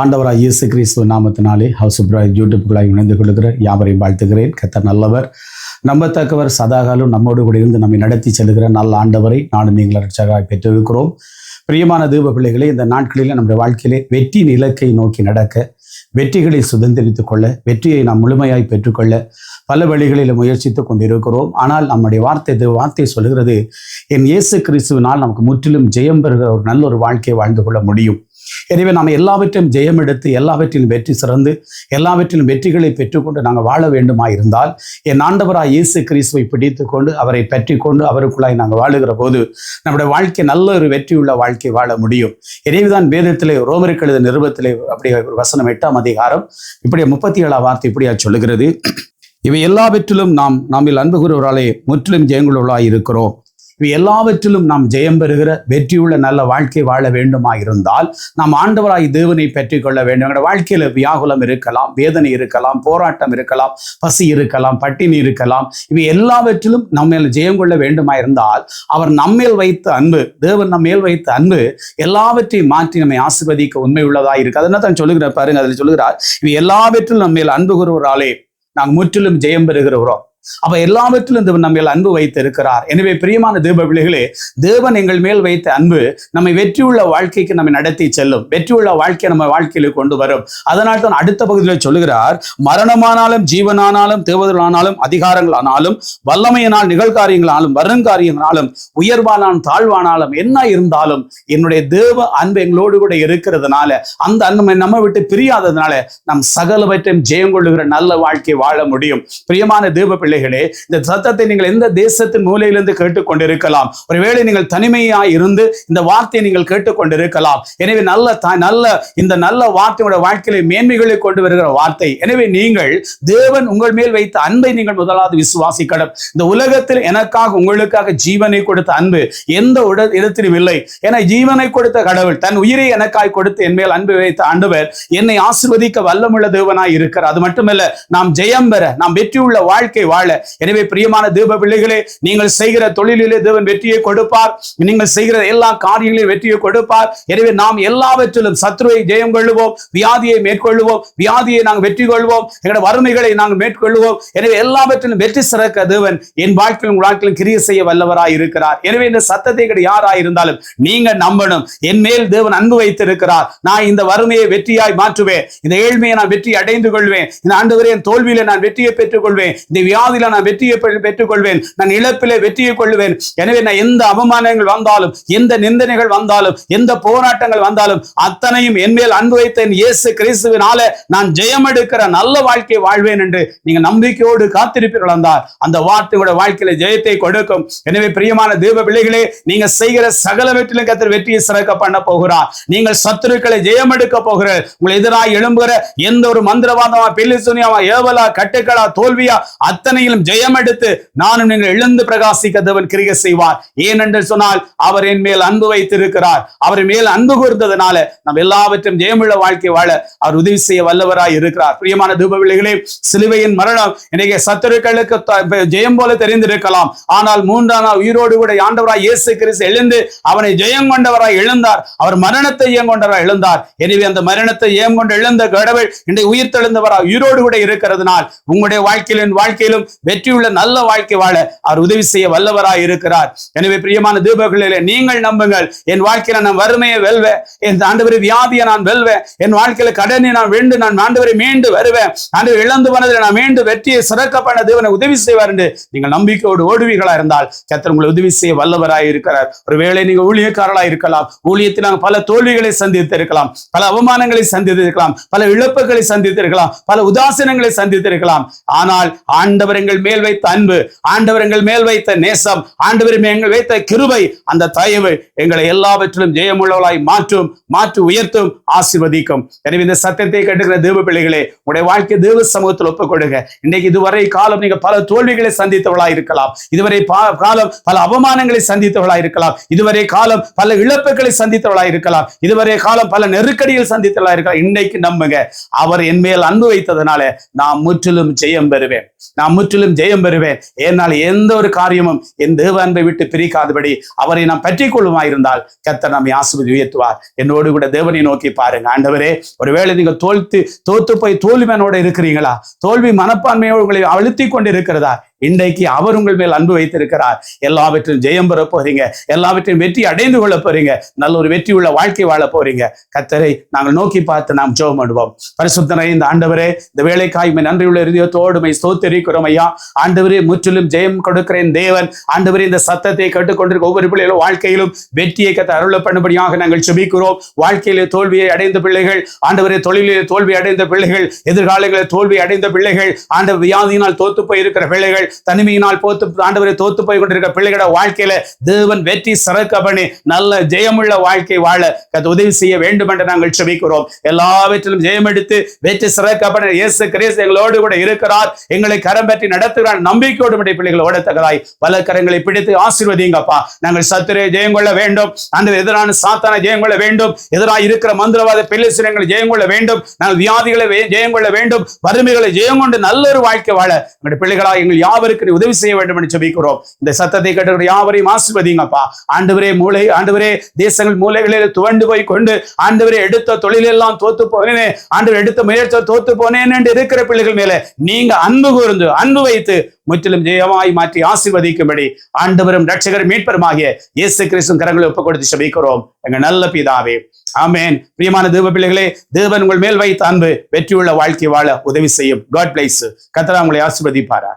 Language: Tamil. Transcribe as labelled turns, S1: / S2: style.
S1: ஆண்டவராக இயேசு கிறிஸ்துவ நாமத்தினாலே ஹவுஸ் பிராய் யூடியூப்களாக இணைந்து கொள்கிற யாவரையும் வாழ்த்துகிறேன். கத்தர் நல்லவர். நம்பத்தக்கவர் சதாகாலம் நம்மோடு கூட இருந்து நம்மை நடத்தி செல்கிற நல்ல ஆண்டவரை நானும் நீங்கள் ரட்சகராய் பெற்றிருக்கிறோம். பிரியமான தீப பிள்ளைகளே இந்த நாட்களில் நம்முடைய வாழ்க்கையிலே வெற்றி இலக்கை நோக்கி நடக்க வெற்றிகளை சுதந்திரித்துக் கொள்ள வெற்றியை நாம் முழுமையாய் பெற்றுக்கொள்ள பல வழிகளில் முயற்சித்துக் கொண்டிருக்கிறோம். ஆனால் நம்முடைய வார்த்தை இது வார்த்தை சொல்கிறது என் இயேசு கிறிஸ்துவினால் நமக்கு முற்றிலும் ஜெயம் பெறுகிற ஒரு நல்ல ஒரு வாழ்க்கையை வாழ்ந்து கொள்ள முடியும். எனவே நாம் எல்லாவற்றையும் ஜெயம் எடுத்து எல்லாவற்றிலும் வெற்றி சிறந்து எல்லாவற்றிலும் வெற்றிகளை பெற்றுக்கொண்டு நாங்கள் வாழ வேண்டுமா இருந்தால் என் ஆண்டவராக இயேசு கிறிஸ்துவை பிடித்து கொண்டு அவரை பற்றி கொண்டு அவருக்குள்ளாய் நாங்கள் வாழுகிற போது நம்முடைய வாழ்க்கை நல்ல ஒரு வெற்றியுள்ள வாழ்க்கை வாழ முடியும். எனவேதான் வேதத்திலே ரோமருக்கு எழுத நிருபத்திலே அப்படி ஒரு வசனம் எட்டாம் அதிகாரம் இப்படி முப்பத்தி ஏழாம் வார்த்தை இப்படியா சொல்லுகிறது. இவை எல்லாவற்றிலும் நாம் நம்மில் அன்புகிறவர்களாலே முற்றிலும் ஜெயங்குள்ளவர்களாக இருக்கிறோம். இவை எல்லாவற்றிலும் நாம் ஜெயம் பெறுகிற வெற்றியுள்ள நல்ல வாழ்க்கை வாழ வேண்டுமா இருந்தால் நாம் ஆண்டவராய் தேவனை பெற்றுக்கொள்ள வேண்டும். எங்களுடைய வாழ்க்கையில வியாகுலம் இருக்கலாம் வேதனை இருக்கலாம் போராட்டம் இருக்கலாம் பசி இருக்கலாம் பட்டினி இருக்கலாம். இவை எல்லாவற்றிலும் நம்மேல் ஜெயம் கொள்ள வேண்டுமா இருந்தால் அவர் நம்மேல் வைத்த அன்பு தேவன் நம்மேல் வைத்த அன்பு எல்லாவற்றையும் மாற்றி நம்மை ஆசிர்வதிக்க உண்மை உள்ளதா இருக்கு. அதனால தான் சொல்லுகிற பாருங்க அதில் சொல்லுகிறார் இவை எல்லாவற்றிலும் நம்மேல் அன்பு கூறுவராலே நாங்கள் முற்றிலும் ஜெயம் பெறுகிறவரோ அப்ப எல்லாவற்றிலும் தேவன் நம்ம அன்பு வைத்து இருக்கிறார் எனவே பிரியமான தேவ பிள்ளைகளே தேவன் எங்கள் மேல் வைத்த அன்பு நம்மை வெற்றியுள்ள வாழ்க்கைக்கு நம்மை நடத்தி செல்லும். வெற்றியுள்ள வாழ்க்கையை நம்ம வாழ்க்கையில கொண்டு வரும். அதனால் தான் அடுத்த பகுதியில் சொல்லுகிறார் மரணமானாலும் ஜீவனானாலும் தேவதலானாலும் அதிகாரங்களானாலும் வல்லமையினால் நிகழ்காரியங்களாலும் வருங்காரியங்களாலும் உயர்வானாலும் தாழ்வானாலும் என்ன இருந்தாலும் என்னுடைய தேவ அன்பு எங்களோடு கூட இருக்கிறதுனால அந்த அன்பை நம்ம விட்டு பிரியாததுனால நம் சகலவற்றையும் ஜெயம் கொள்ளுகிற நல்ல வாழ்க்கை வாழ முடியும். பிரியமான தேவ பிள்ளை பிள்ளைகளே இந்த சத்தத்தை நீங்கள் எந்த தேசத்தின் மூலையிலிருந்து கேட்டுக்கொண்டிருக்கலாம்? ஒருவேளை நீங்கள் தனிமையாய் இருந்து இந்த வார்த்தையை நீங்கள் கேட்டுக்கொண்டிருக்கலாம். எனவே நல்ல நல்ல இந்த நல்ல வார்த்தையோட வாழ்க்கையில மேன்மைகளை கொண்டு வருகிற வார்த்தை. எனவே நீங்கள் தேவன் உங்கள் மேல் வைத்த அன்பை நீங்கள் முதலாவது விசுவாசிக்கணும். இந்த உலகத்தில் எனக்காக உங்களுக்காக ஜீவனை கொடுத்த அன்பு எந்த இடத்திலும் இல்லை. என ஜீவனை கொடுத்த கடவுள் தன் உயிரை எனக்காய் கொடுத்து என் மேல் அன்பு வைத்த ஆண்டவர் என்னை ஆசிர்வதிக்க வல்லமுள்ள தேவனாய் இருக்கிறார். அது மட்டுமல்ல நாம் ஜெயம் பெற நாம் வெற்றியுள்ள வாழ்க்கை வாழ வாழ. எனவே பிரியமான தேவ பிள்ளைகளே நீங்கள் செய்கிற தொழிலிலே தேவன் வெற்றியை கொடுப்பார். நீங்கள் செய்கிற எல்லா காரியங்களிலும் வெற்றியை கொடுப்பார். எனவே நாம் எல்லாவற்றிலும் சத்ருவை ஜெயம் கொள்ளுவோம் வியாதியை மேற்கொள்ளுவோம் வியாதியை நாங்கள் வெற்றி கொள்வோம் எங்களோட வறுமைகளை நாங்கள் மேற்கொள்ளுவோம். எனவே எல்லாவற்றிலும் வெற்றி சிறக்க தேவன் என் வாழ்க்கையிலும் வாழ்க்கையிலும் கிரிய செய்ய வல்லவராய் இருக்கிறார். எனவே இந்த சத்தத்தை கிடை யாராய் இருந்தாலும் நீங்க நம்பணும். என் மேல் தேவன் அன்பு வைத்திருக்கிறார். நான் இந்த வறுமையை வெற்றியாய் மாற்றுவேன். இந்த ஏழ்மையை நான் வெற்றி அடைந்து கொள்வேன். இந்த ஆண்டு என் தோல்வியில நான் வெற்றியை பெற்றுக் கொள்வேன் இந்த வியாதி பாதையில நான் வெற்றியை பெ- பெற்றுக் கொள்வேன் நான் இழப்பிலே வெற்றியை கொள்வேன். எனவே நான் எந்த அவமானங்கள் வந்தாலும் எந்த நிந்தனைகள் வந்தாலும் எந்த போராட்டங்கள் வந்தாலும் அத்தனையும் என் மேல் அன்பு வைத்த இயேசு கிறிஸ்துவினால நான் ஜெயம் எடுக்கிற நல்ல வாழ்க்கையை வாழ்வேன் என்று நீங்க நம்பிக்கையோடு காத்திருப்பீர்கள் என்றால் அந்த வார்த்தையோட வாழ்க்கையில ஜெயத்தை கொடுக்கும். எனவே பிரியமான தேவ பிள்ளைகளே நீங்க செய்கிற சகலவற்றிலும் கத்திர வெற்றியை சிறக்க பண்ண போகிறார். நீங்கள் சத்துருக்களை ஜெயம் எடுக்க போகிற உங்களை எதிராக எழும்புகிற எந்த ஒரு மந்திரவாதமா பெல்லி சுனியாவா ஏவலா கட்டுக்களா தோல்வியா அத்தனை அத்தனையிலும் ஜெயம் எடுத்து நானும் நீங்கள் எழுந்து பிரகாசிக்க தேவன் கிரியை செய்வார். ஏனென்று சொன்னால் அவர் என் மேல் அன்பு வைத்திருக்கிறார். அவர் மேல் அன்பு கூர்ந்ததுனால நம்ம எல்லாவற்றையும் ஜெயமுள்ள வாழ்க்கை வாழ அவர் உதவி செய்ய வல்லவராய் இருக்கிறார். பிரியமான தூப பிள்ளைகளே சிலுவையின் மரணம் இன்னைக்கு சத்துருக்களுக்கு ஜெயம் போல தெரிந்திருக்கலாம். ஆனால் மூன்றாம் உயிரோடு கூட ஆண்டவராய் இயேசு கிறிஸ்து எழுந்து அவனை ஜெயம் கொண்டவராய் எழுந்தார். அவர் மரணத்தை ஏன் கொண்டவராய் எழுந்தார்? எனவே அந்த மரணத்தை ஏன் கொண்டு எழுந்த கடவுள் இன்றைய உயிர் தெழுந்தவராய் உயிரோடு கூட இருக்கிறதுனால் உங்களுடைய வாழ்க்கையிலும் வாழ்க்கையிலும் வெற்றியுள்ள நல்ல வாழ்க்கை வாழ அவர் உதவி செய்ய வல்லவராய் இருக்கிறார். எனவே பிரியமான தீபங்களிலே நீங்கள் நம்புங்கள். என் வாழ்க்கையில நான் வறுமையை வெல்வேன். என் ஆண்டவரை வியாதியை நான் வெல்வேன். என் வாழ்க்கையில கடனை நான் வேண்டு நான் ஆண்டவரை மீண்டு வருவேன். ஆண்டவர் இழந்து போனதில் நான் மீண்டு வெற்றியை சிறக்க பண்ண தேவனை உதவி செய்வார் என்று நீங்கள் நம்பிக்கையோடு ஓடுவீர்களா இருந்தால் கர்த்தர் உங்களை உதவி செய்ய வல்லவராய் இருக்கிறார். ஒருவேளை நீங்க ஊழியக்காரர்களாக இருக்கலாம். ஊழியத்தில் நாங்கள் பல தோல்விகளை சந்தித்து இருக்கலாம் பல அவமானங்களை சந்தித்து இருக்கலாம் பல இழப்புகளை சந்தித்து இருக்கலாம் பல உதாசீனங்களை சந்தித்து இருக்கலாம் ஆனால் ஆண்டவர் எங்கள் மேல் வைத்த அன்பு ஆண்டவர் எங்கள் மேல் வைத்த நேசம் ஆண்டவர் எங்கள் வைத்த கிருபை அந்த தயவு எங்களை எல்லாவற்றிலும் ஜெயமுள்ளவளாய் மாற்றும் மாற்றி உயர்த்தும் ஆசிர்வதிக்கும். எனவே இந்த சத்தியத்தை கட்டுகிற தேவ பிள்ளைகளே உடைய வாழ்க்கை தேவ சமூகத்தில் ஒப்புக்கொடுங்க. இன்னைக்கு இதுவரை காலம் நீங்க பல தோல்விகளை சந்தித்தவளாய் இருக்கலாம். இதுவரை காலம் பல அவமானங்களை சந்தித்தவளாய் இருக்கலாம். இதுவரை காலம் பல இழப்புகளை சந்தித்தவளாய் இருக்கலாம். இதுவரை காலம் பல நெருக்கடிகள் சந்தித்தவளாய் இருக்கலாம். இன்னைக்கு நம்புங்க அவர் என் மேல் அன்பு வைத்ததனால நான் முற்றிலும் ஜெயம் பெறுவேன். நான் முற்றிலும் ஜெயம் பெறுவேன். என்னால் எந்த ஒரு காரியமும் என் தேவ அன்பை விட்டு பிரிக்காதபடி அவரை நாம் பற்றி கொள்ளுமாயிருந்தால் கர்த்தர் நம்மை ஆசிபதி உயர்த்துவார். என்னோடு கூட தேவனை நோக்கி பாருங்க. ஆண்டவரே ஒருவேளை நீங்கள் தோல்த்து தோத்து போய் தோல்விமனோட இருக்கிறீங்களா? தோல்வி மனப்பான்மையோடு உங்களை அழுத்தி கொண்டு இருக்கிறதா இன்றைக்கு அவர் உங்கள் மேல் அன்பு வைத்திருக்கிறார். எல்லாவற்றையும் ஜெயம் பெற போறீங்க. எல்லாவற்றையும் வெற்றி அடைந்து கொள்ள போறீங்க. நல்ல ஒரு வெற்றி உள்ள வாழ்க்கை வாழ போறீங்க. கத்தரை நாங்கள் நோக்கி பார்த்து நாம் ஜெபம் பண்ணுவோம். பரிசுத்தனை இந்த ஆண்டவரே இந்த வேலைக்காய் நன்றியுள்ள இருதயத்தோடுமை ஸ்தோத்தரிக்கிறோம் ஐயா. ஆண்டவரே முற்றிலும் ஜெயம் கொடுக்கிறேன் தேவன். ஆண்டவரே இந்த சத்தத்தை கட்டுக்கொண்டிருக்க ஒவ்வொரு பிள்ளைகளும் வாழ்க்கையிலும் வெற்றியை கத்த அருள பண்ணும்படியாக நாங்கள் சுபிக்கிறோம் வாழ்க்கையிலே தோல்வியை அடைந்த பிள்ளைகள் ஆண்டவரே தொழிலிலே தோல்வி அடைந்த பிள்ளைகள் எதிர்காலங்களில் தோல்வி அடைந்த பிள்ளைகள் ஆண்டவர் வியாதியினால் தோத்து போயிருக்கிற பிள்ளைகள் தனிமையினால் போத்து ஆண்டவரை தோத்து போய் கொண்டிருக்கிற பிள்ளைகளோட வாழ்க்கையில தேவன் வெற்றி சிறக்க பண்ணி நல்ல ஜெயமுள்ள வாழ்க்கை வாழ உதவி செய்ய வேண்டும் என்று நாங்கள் செபிக்கிறோம். எல்லாவற்றிலும் ஜெயம் எடுத்து வெற்றி சிறக்க பண்ண இயேசு கிரேஸ் எங்களோடு கூட இருக்கிறார். எங்களை கரம் பற்றி நடத்துகிறார். நம்பிக்கையோடு உடைய பிள்ளைகள் ஓடத்தக்கதாய். பல கரங்களை பிடித்து ஆசீர்வதிங்கப்பா நாங்கள் சத்துரை ஜெயம் கொள்ள வேண்டும். அந்த எதிரான சாத்தான ஜெயம் கொள்ள வேண்டும். எதிராக இருக்கிற மந்திரவாத பிள்ளைசிரங்களை ஜெயம் கொள்ள வேண்டும். நாங்கள் வியாதிகளை ஜெயம் கொள்ள வேண்டும். வறுமைகளை ஜெயம் கொண்டு நல்ல ஒரு வாழ்க்கை வாழ. எங்களுடைய பிள்ளைகளாக எங்கள் யார் யாவருக்கு நீ உதவி செய்ய வேண்டும் என்று ஜெபிக்கிறோம். இந்த சத்தத்தை கேட்டு யாவரையும் ஆசிர்வதிங்கப்பா ஆண்டவரே மூளை ஆண்டவரே தேசங்கள் மூளைகளில் துவண்டு போய் கொண்டு ஆண்டவரே எடுத்த தொழிலெல்லாம் தோத்து போனேனே ஆண்டவர் எடுத்த முயற்சியை தோத்து போனேன் என்று இருக்கிற பிள்ளைகள் மேல நீங்க அன்பு கூர்ந்து அன்பு வைத்து முற்றிலும் ஜெயமாய் மாற்றி ஆசிர்வதிக்கும்படி ஆண்டவரும் ரட்சகர் மீட்பருமாகிய இயேசு கிறிஸ்தும் கரங்களை ஒப்புக் கொடுத்து சபிக்கிறோம் எங்க நல்ல பிதாவே ஆமேன். பிரியமான தேவ பிள்ளைகளே தேவன் உங்கள் மேல் வைத்த அன்பு வெற்றியுள்ள வாழ்க்கை வாழ உதவி செய்யும். காட் பிளேஸ் கத்தரா உங்களை ஆசிர்வதிப்பாரா